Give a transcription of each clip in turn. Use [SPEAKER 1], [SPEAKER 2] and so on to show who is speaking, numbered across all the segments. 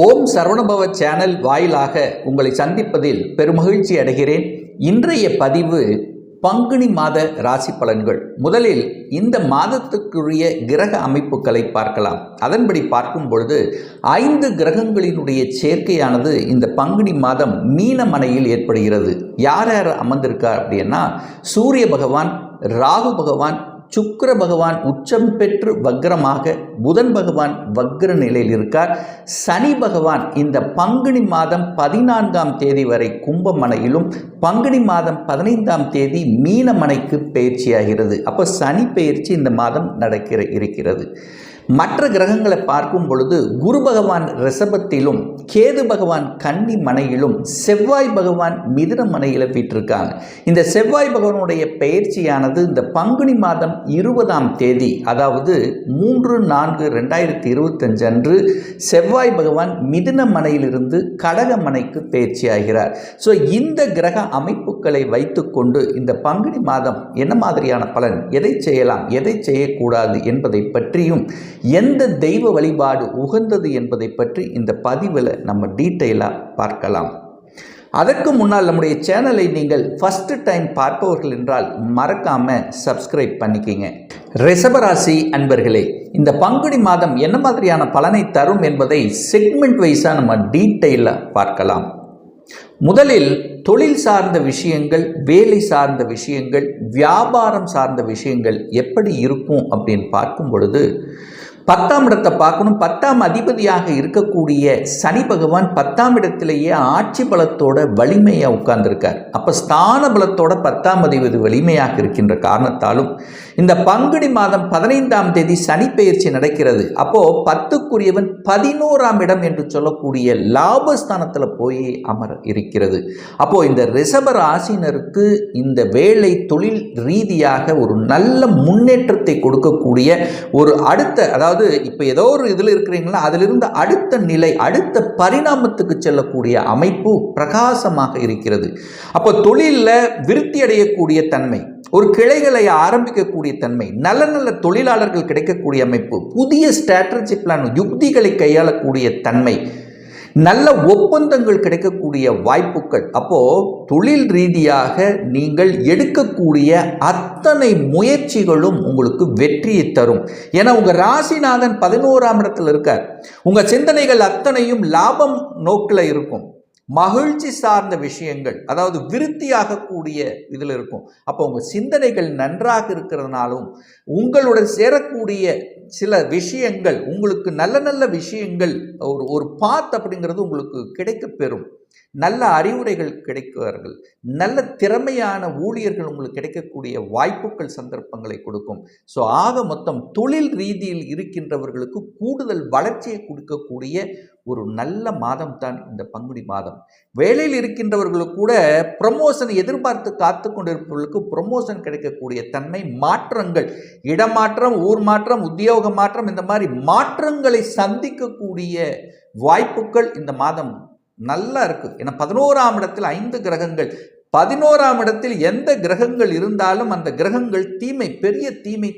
[SPEAKER 1] ஓம் Saravanabhava channel வாயிலாக உங்களை சந்திப்பதில் பெருமகிழ்ச்சி அடைகிறேன். இன்றைய பதிவு பங்குனி மாத ராசி பலன்கள். முதலில் இந்த மாதத்துக்குரிய கிரக அமைப்புகளை பார்க்கலாம். அதன்படி பார்க்கும் பொழுது ஐந்து கிரகங்களினுடைய சேர்க்கையானது இந்த பங்குனி மாதம் மீனமனையில் ஏற்படுகிறது. யார் யார் அமர்ந்திருக்கார் அப்படின்னா சூரிய பகவான் ராகு பகவான் சுக்கர பகவான் உச்சம் பெற்று வக்ரமாக புதன் பகவான் வக்ர நிலையில் இருக்கார். சனி பகவான் இந்த பங்குனி மாதம் பதினான்காம் தேதி வரை கும்பமனையிலும் பங்குனி மாதம் பதினைந்தாம் தேதி மீனமனைக்கு பயிற்சியாகிறது. அப்போ சனி பயிற்சி இந்த மாதம் நடக்கிற இருக்கிறது. மற்ற கிரகங்களை பார்க்கும் பொழுது குரு பகவான் ரிஷபத்திலும் கேது பகவான் கன்னி மனையிலும் செவ்வாய் பகவான் மிதுன மனையில் வீட்டிருக்காங்க இந்த செவ்வாய் பகவானுடைய பயிற்சியானது இந்த பங்குனி மாதம் இருபதாம் தேதி அதாவது மூன்று நான்கு ரெண்டாயிரத்தி இருபத்தஞ்சு அன்று செவ்வாய் பகவான் மிதுன மனையிலிருந்து கடக மனைக்கு பயிற்சியாகிறார் ஸோ இந்த கிரக அமைப்புகளை வைத்துக்கொண்டு இந்த பங்குனி மாதம் என்ன மாதிரியான பலன்? எதை செய்யலாம்? எதை செய்யக்கூடாது என்பதை பற்றியும் எந்த தெய்வ வழிபாடு உகந்தது என்பதை பற்றி இந்த பதிவில் நம்ம டீட்டெயிலாக பார்க்கலாம். அதற்கு முன்னால் நம்முடைய சேனலை நீங்கள் ஃபஸ்ட்டு டைம் பார்ப்பவர்கள் என்றால் மறக்காமல் சப்ஸ்கிரைப் பண்ணிக்கிங்க. ரிஷபராசி அன்பர்களே இந்த பங்குனி மாதம் என்ன மாதிரியான பலனை தரும் என்பதை செக்மெண்ட் வைஸாக நம்ம டீட்டெயிலாக பார்க்கலாம். முதலில் தொழில் சார்ந்த விஷயங்கள் வேலை சார்ந்த விஷயங்கள் வியாபாரம் சார்ந்த விஷயங்கள் எப்படி இருக்கும் அப்படின்னு பார்க்கும் பொழுது பத்தாம் இடத்தை பார்க்கணும். பத்தாம் அதிபதியாக இருக்கக்கூடிய சனி பகவான் பத்தாம் இடத்திலேயே ஆட்சி பலத்தோட வலிமையாக உட்கார்ந்துருக்கார். அப்போ ஸ்தான பலத்தோட பத்தாம் அதிபதி வலிமையாக இருக்கின்ற காரணத்தாலும் இந்த பங்குனி மாதம் பதினைந்தாம் தேதி சனி பெயர்ச்சி நடக்கிறது. அப்போது பத்துக்குரியவன் பதினோராம் இடம் என்று சொல்லக்கூடிய லாபஸ்தானத்தில் போய் அமர இருக்கிறது. அப்போது இந்த ரிஷப ராசினருக்கு இந்த வேலை தொழில் ரீதியாக ஒரு நல்ல முன்னேற்றத்தை கொடுக்கக்கூடிய ஒரு அடுத்த அதாவது அதாவது இப்போ ஏதோ ஒரு இதில் இருக்கிறீங்களா அதிலிருந்து அடுத்த நிலை அடுத்த பரிணாமத்துக்கு செல்லக்கூடிய அமைப்பு பிரகாசமாக இருக்கிறது. அப்போ தொழிலில் விருத்தி அடையக்கூடிய தன்மை ஒரு கிளைகளை ஆரம்பிக்கக்கூடிய தன்மை நல்ல நல்ல தொழிலாளர்கள் கிடைக்கக்கூடிய அமைப்பு புதிய ஸ்ட்ராட்டஜி பிளான் யுக்திகளை கையாளக்கூடிய தன்மை நல்ல ஒப்பந்தங்கள் கிடைக்கக்கூடிய வாய்ப்புகள். அப்போது தொழில் ரீதியாக நீங்கள் எடுக்கக்கூடிய அத்தனை முயற்சிகளும் உங்களுக்கு வெற்றியை தரும். ஏன்னா உங்கள் ராசிநாதன் பதினோராம் இடத்துல இருக்கார். உங்கள் சிந்தனைகள் அத்தனையும் லாபம் நோக்கில் இருக்கும். மகிழ்ச்சி சார்ந்த விஷயங்கள் அதாவது விருத்தியாகக்கூடிய இதில் இருக்கும். அப்போ உங்கள் சிந்தனைகள் நன்றாக இருக்கிறதுனாலும் உங்களுடன் சேரக்கூடிய சில விஷயங்கள் உங்களுக்கு நல்ல நல்ல விஷயங்கள் ஒரு ஒரு பாத் அப்படிங்கிறது உங்களுக்கு கிடைக்கப்பெறும் நல்ல அறிவுரைகள் கிடைக்கிறார்கள். நல்ல திறமையான ஊழியர்கள் உங்களுக்கு கிடைக்கக்கூடிய வாய்ப்புகள் சந்தர்ப்பங்களை கொடுக்கும். ஸோ ஆக மொத்தம் தொழில் ரீதியில் இருக்கின்றவர்களுக்கு கூடுதல் வளர்ச்சியை கொடுக்கக்கூடிய ஒரு நல்ல மாதம் தான் இந்த பங்குனி மாதம். வேலையில் இருக்கின்றவர்களுக்கு கூட ப்ரமோஷன் எதிர்பார்த்து காத்து கொண்டிருப்பவர்களுக்கு ப்ரமோஷன் கிடைக்கக்கூடிய தன்மை மாற்றங்கள் இடமாற்றம் ஊர் மாற்றம் உத்தியோக மாற்றம் இந்த மாதிரி மாற்றங்களை சந்திக்கக்கூடிய வாய்ப்புகள் இந்த மாதம் நல்லா இருக்குது ஏன்னா பதினோராம் இடத்தில் ஐந்து கிரகங்கள். பதினோராம் இடத்தில் எந்த கிரகங்கள் இருந்தாலும் அந்த கிரகங்கள் தீமை பெரிய தீமை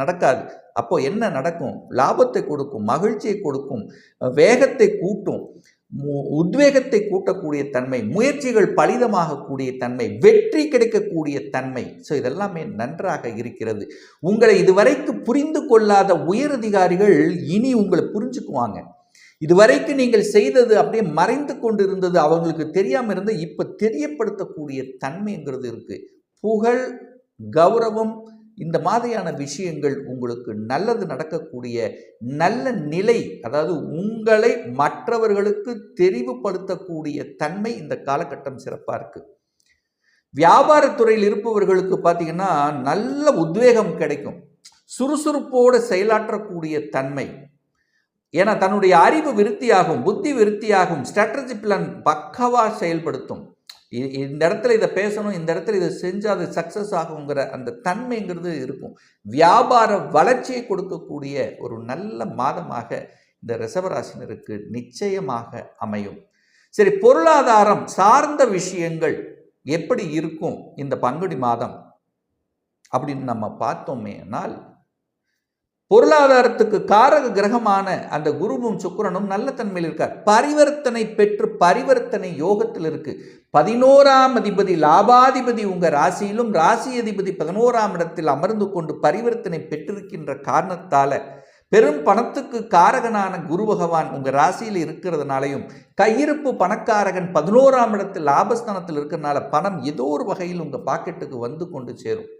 [SPEAKER 1] நடக்காது. அப்போ என்ன நடக்கும்? லாபத்தை கொடுக்கும் மகிழ்ச்சியை கொடுக்கும் வேகத்தை கூட்டும் உத்வேகத்தை கூட்டக்கூடிய தன்மை முயற்சிகள் பலிதமாகக்கூடிய தன்மை வெற்றி கிடைக்கக்கூடிய தன்மை. ஸோ இதெல்லாமே நன்றாக இருக்கிறது. உங்களை இதுவரைக்கு புரிந்து கொள்ளாத உயரதிகாரிகள் இனி உங்களை புரிஞ்சுக்குவாங்க. இதுவரைக்கும் நீங்கள் செய்தது அப்படியே மறைந்து கொண்டு இருந்தது அவங்களுக்கு தெரியாமல் இருந்து இப்போ தெரியப்படுத்தக்கூடிய தன்மைங்கிறது இருக்குது புகழ் கௌரவம் இந்த மாதிரியான விஷயங்கள் உங்களுக்கு நல்லது நடக்கக்கூடிய நல்ல நிலை அதாவது உங்களை மற்றவர்களுக்கு தெரிவுபடுத்தக்கூடிய தன்மை இந்த காலகட்டம் சிறப்பாக இருக்குது வியாபாரத்துறையில் இருப்பவர்களுக்கு பார்த்தீங்கன்னா நல்ல உத்வேகம் கிடைக்கும். சுறுசுறுப்போடு செயலாற்றக்கூடிய தன்மை. ஏன்னா தன்னுடைய அறிவு விருத்தியாகும் புத்தி விருத்தியாகும் ஸ்ட்ராட்டஜி பிளான் பக்கவாக செயல்படுத்தும். இந்த இடத்துல இதை பேசணும் இந்த இடத்துல இதை செஞ்சால் அது சக்ஸஸ் ஆகுங்கிற அந்த தன்மைங்கிறது இருக்கும். வியாபார வளர்ச்சியை கொடுக்கக்கூடிய ஒரு நல்ல மாதமாக இந்த ரிசவராசினருக்கு நிச்சயமாக அமையும். சரி பொருளாதாரம் சார்ந்த விஷயங்கள் எப்படி இருக்கும் இந்த பங்குடி மாதம்? அப்படின்னு நம்ம பார்த்தோமேனால் பொருளாதாரத்துக்கு காரக கிரகமான அந்த குருவும் சுக்கரனும் நல்ல தன்மையில் இருக்கார். பரிவர்த்தனை பெற்று பரிவர்த்தனை யோகத்தில் இருக்கு. பதினோராம் அதிபதி லாபாதிபதி உங்க ராசியிலும் ராசி அதிபதி பதினோராம் இடத்தில் அமர்ந்து கொண்டு பரிவர்த்தனை பெற்றிருக்கின்ற காரணத்தால பெரும் பணத்துக்கு காரகனான குரு பகவான் உங்கள் ராசியில் இருக்கிறதுனாலையும் கையிருப்பு பணக்காரகன் பதினோராம் இடத்தில் லாபஸ்தானத்தில் இருக்கிறதுனால பணம் ஏதோ ஒரு வகையில் உங்கள் பாக்கெட்டுக்கு வந்து கொண்டு சேரும்.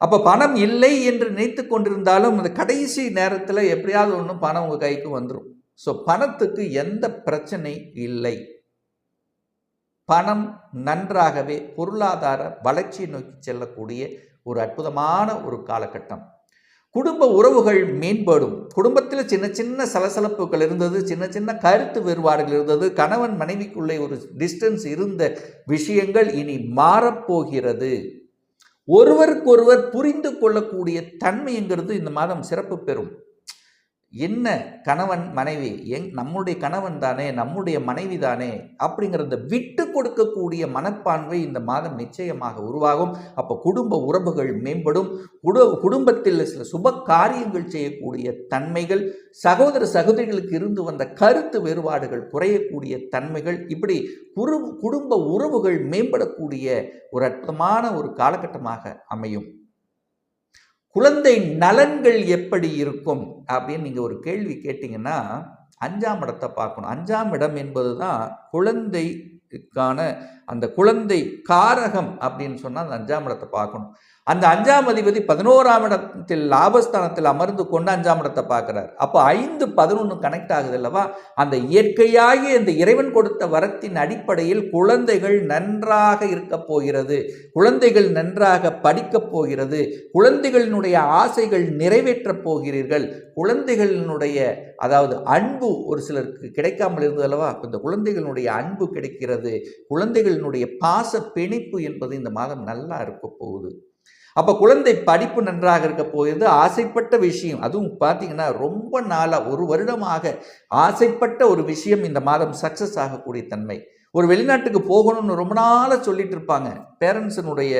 [SPEAKER 1] அப்போ பணம் இல்லை என்று நினைத்து கொண்டிருந்தாலும் அந்த கடைசி நேரத்தில் எப்படியாவது ஒன்றும் பணம் உங்கள் கைக்கு வந்துடும் ஸோ பணத்துக்கு எந்த பிரச்சனை இல்லை. பணம் நன்றாகவே பொருளாதார வளர்ச்சியை நோக்கி செல்லக்கூடிய ஒரு அற்புதமான ஒரு காலகட்டம். குடும்ப உறவுகள் மேம்படும். குடும்பத்தில் சின்ன சின்ன சலசலப்புகள் இருந்தது சின்ன சின்ன கருத்து வேறுபாடுகள் இருந்தது கணவன் மனைவிக்குள்ளே ஒரு டிஸ்டன்ஸ் இருந்த விஷயங்கள் இனி மாறப்போகிறது. ஒருவருக்கொருவர் புரிந்து கொள்ளக்கூடிய தன்மைங்கிறது இந்த மாதம் சிறப்பு பெறும். என்ன கணவன் மனைவி? எங் நம்முடைய கணவன் தானே நம்முடைய மனைவி தானே அப்படிங்கிறத விட்டு கொடுக்கக்கூடிய மனப்பான்மை இந்த மாதம் நிச்சயமாக உருவாகும். அப்போ குடும்ப உறவுகள் மேம்படும். குடு குடும்பத்தில் சில சுப காரியங்கள் செய்யக்கூடிய தன்மைகள் சகோதர சகோதரிகளுக்கு இருந்து வந்த கருத்து வேறுபாடுகள் குறையக்கூடிய தன்மைகள் இப்படி குரு குடும்ப உறவுகள் மேம்படக்கூடிய ஒரு அற்புதமான ஒரு காலகட்டமாக அமையும். குழந்தை நலன்கள் எப்படி இருக்கும் அப்படின்னு நீங்கள் ஒரு கேள்வி கேட்டிங்கன்னா அஞ்சாம் இடத்தை பார்க்கணும். அஞ்சாம் இடம் என்பது தான் குழந்தைக்கான அந்த குழந்தை காரகம் அப்படின்னு சொன்னால் அந்த அஞ்சாம் இடத்தை பார்க்கணும். அந்த அஞ்சாம் அதிபதி பதினோராம் இடத்தில் லாபஸ்தானத்தில் அமர்ந்து கொண்டு அஞ்சாம் இடத்தை பார்க்குறார். அப்போ ஐந்து பதினொன்று கனெக்ட் ஆகுது அல்லவா? அந்த இயற்கையாகி அந்த இறைவன் கொடுத்த வரத்தின் அடிப்படையில் குழந்தைகள் நன்றாக இருக்க போகிறது. குழந்தைகள் நன்றாக படிக்கப் போகிறது. குழந்தைகளினுடைய ஆசைகள் நிறைவேற்றப் போகிறீர்கள். குழந்தைகளினுடைய அதாவது அன்பு ஒரு சிலருக்கு கிடைக்காமல் இருந்தது அல்லவா? இந்த குழந்தைகளுடைய அன்பு கிடைக்கிறது. குழந்தைகள் குழந்தைகளினுடைய பாச பிணைப்பு என்பது இந்த மாதம் நல்லா இருக்க போகுது. அப்போ குழந்தை படிப்பு நன்றாக இருக்க போகிறது. ஆசைப்பட்ட விஷயம் அதுவும் பார்த்தீங்கன்னா ரொம்ப நாளாக ஒரு வருடமாக ஆசைப்பட்ட ஒரு விஷயம் இந்த மாதம் சக்ஸஸ் ஆகக்கூடிய தன்மை. ஒரு வெளிநாட்டுக்கு போகணும்னு ரொம்ப நாளாக சொல்லிட்டு இருப்பாங்க. பேரண்ட்ஸினுடைய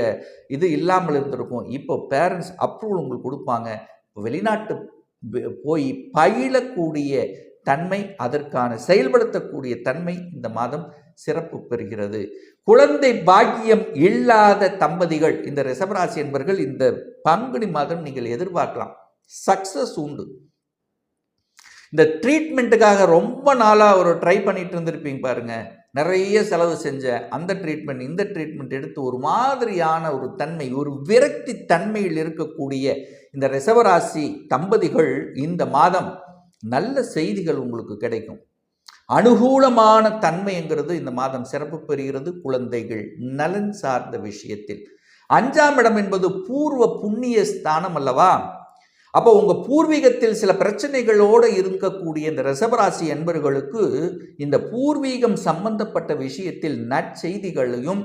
[SPEAKER 1] இது இல்லாமல் இருந்திருக்கும். இப்போ பேரண்ட்ஸ் அப்ரூவல் உங்களுக்கு கொடுப்பாங்க. வெளிநாட்டு போய் பயிலக்கூடிய தன்மை அதற்கான செயல்படுத்தக்கூடிய தன்மை இந்த மாதம் சிறப்பு பெறுகிறது. குழந்தை பாக்கியம் இல்லாத தம்பதிகள் இந்த ரிசவராசி என்பவர்கள் இந்த பங்குனி மாதம் நீங்கள் எதிர்பார்க்கலாம். சக்சஸ் உண்டு. இந்த ட்ரீட்மெண்ட்டுக்காக ரொம்ப நாளாக ஒரு ட்ரை பண்ணிட்டு இருந்திருப்பீங்க பாருங்க. நிறைய செலவு செஞ்ச அந்த ட்ரீட்மெண்ட் இந்த ட்ரீட்மெண்ட் எடுத்து ஒரு மாதிரியான ஒரு தன்மை ஒரு விரக்தி தன்மையில் இருக்கக்கூடிய இந்த ரிசவராசி தம்பதிகள் இந்த மாதம் நல்ல செய்திகள் உங்களுக்கு கிடைக்கும். அனுகூலமான தன்மைங்கிறது இந்த மாதம் சிறப்பு பெறுகிறது குழந்தைகள் நலன் சார்ந்த விஷயத்தில். அஞ்சாம் இடம் என்பது பூர்வ புண்ணிய ஸ்தானம் அல்லவா? அப்போ உங்கள் பூர்வீகத்தில் சில பிரச்சனைகளோடு இருக்கக்கூடிய இந்த ரிசபராசி என்பர்களுக்கு இந்த பூர்வீகம் சம்பந்தப்பட்ட விஷயத்தில் நற்செய்திகளையும்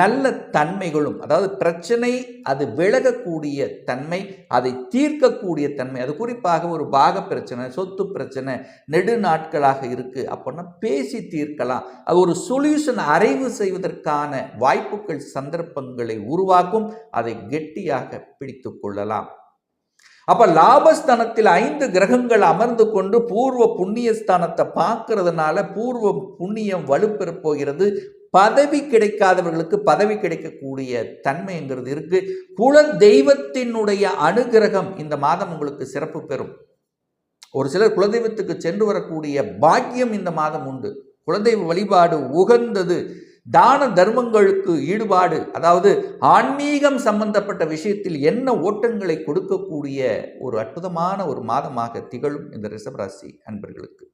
[SPEAKER 1] நல்ல தன்மைகளும் அதாவது பிரச்சனை அது விலகக்கூடிய தன்மை அதை தீர்க்கக்கூடிய தன்மை அது குறிப்பாக ஒரு பாக பிரச்சனை சொத்து பிரச்சனை நெடு நாட்களாக இருக்குது அப்படின்னா பேசி தீர்க்கலாம். அது ஒரு சொல்யூஷன் அறைவு செய்வதற்கான வாய்ப்புகள் சந்தர்ப்பங்களை உருவாக்கும் அதை கெட்டியாக பிடித்து கொள்ளலாம். அப்ப லாபஸ்தானத்தில் ஐந்து கிரகங்கள் அமர்ந்து கொண்டு பூர்வ புண்ணியஸ்தானத்தை பார்க்கறதுனால பூர்வ புண்ணியம் வலுப்பெறப் போகிறது. பதவி கிடைக்காதவர்களுக்கு பதவி கிடைக்கக்கூடிய தன்மைங்கிறது இருக்கு. குல தெய்வத்தினுடைய அனுகிரகம் இந்த மாதம் உங்களுக்கு சிறப்பு பெறும். ஒரு சிலர் குலதெய்வத்துக்கு சென்று வரக்கூடிய பாக்கியம் இந்த மாதம் உண்டு. குலதெய்வ வழிபாடு உகந்தது. தான தர்மங்களுக்கு ஈடுபாடு அதாவது ஆன்மீகம் சம்பந்தப்பட்ட விஷயத்தில் என்ன ஓட்டங்களை கொடுக்கக்கூடிய ஒரு அற்புதமான ஒரு மாதமாக திகழும் இந்த ரிஷபராசி அன்பர்களுக்கு.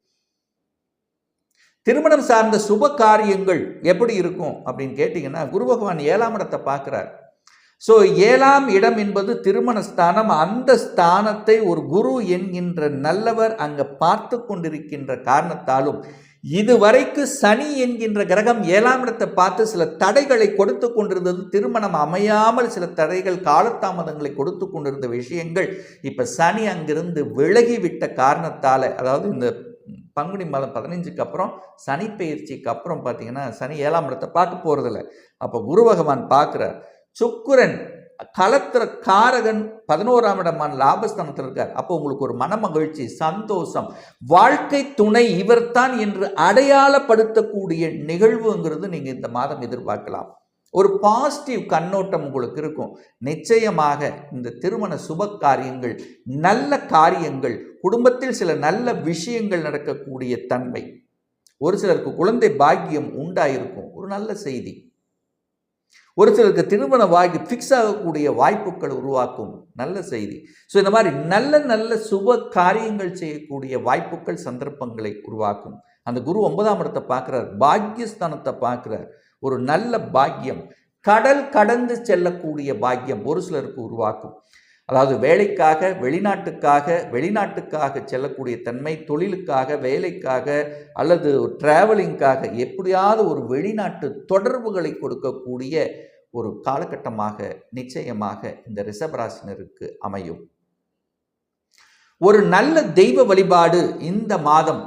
[SPEAKER 1] திருமணம் சார்ந்த சுப காரியங்கள் எப்படி இருக்கும் அப்படின்னு கேட்டிங்கன்னா குரு பகவான் ஏழாம் இடத்தை பார்க்குறார். ஸோ ஏழாம் இடம் என்பது திருமண ஸ்தானம். அந்த ஸ்தானத்தை ஒரு குரு என்கின்ற நல்லவர் அங்கே பார்த்து கொண்டிருக்கின்ற காரணத்தாலும் இதுவரைக்கு சனி என்கின்ற கிரகம் ஏழாம் இடத்தை பார்த்து சில தடைகளை கொடுத்து கொண்டிருந்தது திருமணம் அமையாமல் சில தடைகள் காலதாமதங்களை கொடுத்து கொண்டிருந்த விஷயங்கள் இப்போ சனி அங்கிருந்து விலகிவிட்ட காரணத்தால் அதாவது இந்த பங்குனி மாதம் பதினஞ்சுக்கு அப்புறம் சனி பயிற்சிக்கு அப்புறம் பார்த்தீங்கன்னா சனி ஏழாம் இடத்தை பார்க்க போகிறதில்ல அப்போ குரு பகவான் பார்க்குறார் சுக்குரன் களத்துற காரகன் பதினோராம் இடமான லாபஸ்தானத்தில் இருக்கார். அப்போ உங்களுக்கு ஒரு மன மகிழ்ச்சி சந்தோஷம். வாழ்க்கை துணை இவர்தான் என்று அடையாளப்படுத்தக்கூடிய நிகழ்வுங்கிறது நீங்க இந்த மாதம் எதிர்பார்க்கலாம். ஒரு பாசிட்டிவ் கண்ணோட்டம் உங்களுக்கு இருக்கும். நிச்சயமாக இந்த திருமண சுப காரியங்கள் நல்ல காரியங்கள் குடும்பத்தில் சில நல்ல விஷயங்கள் நடக்கக்கூடிய தன்மை. ஒரு சிலருக்கு குழந்தை பாக்கியம் உண்டாயிருக்கும். ஒரு நல்ல செய்தி. ஒரு சிலருக்கு திருமண வாய்ப்பு ஃபிக்ஸ் ஆகக்கூடிய வாய்ப்புகள் உருவாக்கும். நல்ல செய்தி. ஸோ இந்த மாதிரி நல்ல நல்ல சுப காரியங்கள் செய்யக்கூடிய வாய்ப்புகள் சந்தர்ப்பங்களை உருவாக்கும். அந்த குரு ஒன்பதாம் இடத்தை பார்க்குறார். பாக்கியஸ்தானத்தை பார்க்குறார். ஒரு நல்ல பாக்கியம். கடல் கடந்து செல்லக்கூடிய பாக்கியம் ஒரு சிலருக்கு உருவாக்கும். அதாவது வேலைக்காக வெளிநாட்டுக்காக வெளிநாட்டுக்காக செல்லக்கூடிய தன்மை தொழிலுக்காக வேலைக்காக அல்லது டிராவலிங்காக எப்படியாவது ஒரு வெளிநாட்டு தொடர்புகளை கொடுக்கக்கூடிய ஒரு காலகட்டமாக நிச்சயமாக இந்த ரிஷபராசினருக்கு அமையும். ஒரு நல்ல தெய்வ வழிபாடு இந்த மாதம்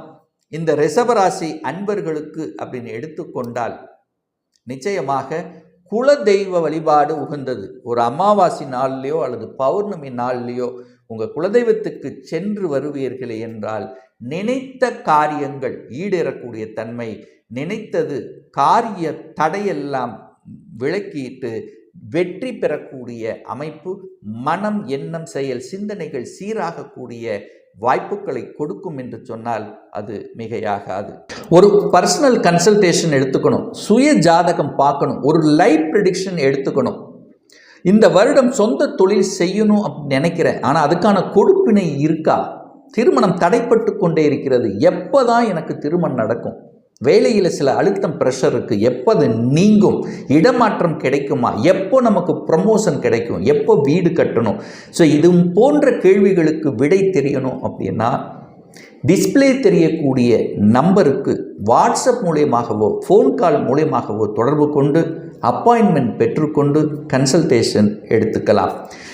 [SPEAKER 1] இந்த ரிஷபராசி அன்பர்களுக்கு அப்படின்னு எடுத்துக்கொண்டால் நிச்சயமாக குல தெய்வ வழிபாடு உகந்தது. ஒரு அமாவாசை நாள்லேயோ அல்லது பௌர்ணமி நாள்லேயோ உங்கள் குலதெய்வத்துக்கு சென்று வருவீர்களே என்றால் நினைத்த காரியங்கள் ஈடேறக்கூடிய தன்மை நினைத்தது காரிய தடையெல்லாம் விளக்கிட்டு வெற்றி பெறக்கூடிய அமைப்பு மனம் எண்ணம் செயல் சிந்தனைகள் சீராகக்கூடிய வாய்ப்புகளை கொடுக்கும் என்று சொன்னால் அது மிகையாகாது. ஒரு பர்சனல் கன்சல்டேஷன் எடுத்துக்கணும். சுய ஜாதகம் பார்க்கணும். ஒரு லைஃப் ப்ரிடிக்ஷன் எடுத்துக்கணும். இந்த வருடம் சொந்த தொழில் செய்யணும் அப்படின்னு நினைக்கிறேன். ஆனால் அதுக்கான கொடுப்பினை இருக்கா? திருமணம் தடைப்பட்டு கொண்டே இருக்கிறது. எப்போ தான் எனக்கு திருமணம் நடக்கும்? வேலையில் சில அழுத்தம் ப்ரெஷர் இருக்குது எப்போ அது நீங்கும்? இடமாற்றம் கிடைக்குமா? எப்போ நமக்கு ப்ரமோஷன் கிடைக்கும்? எப்போ வீடு கட்டணும்? ஸோ இது போன்ற கேள்விகளுக்கு விடை தெரியணும் அப்படின்னா டிஸ்பிளே தெரியக்கூடிய நம்பருக்கு வாட்ஸ்அப் மூலியமாகவோ ஃபோன் கால் மூலியமாகவோ தொடர்பு கொண்டு அப்பாயின்மெண்ட் பெற்றுக்கொண்டு கன்சல்டேஷன் எடுத்துக்கலாம்.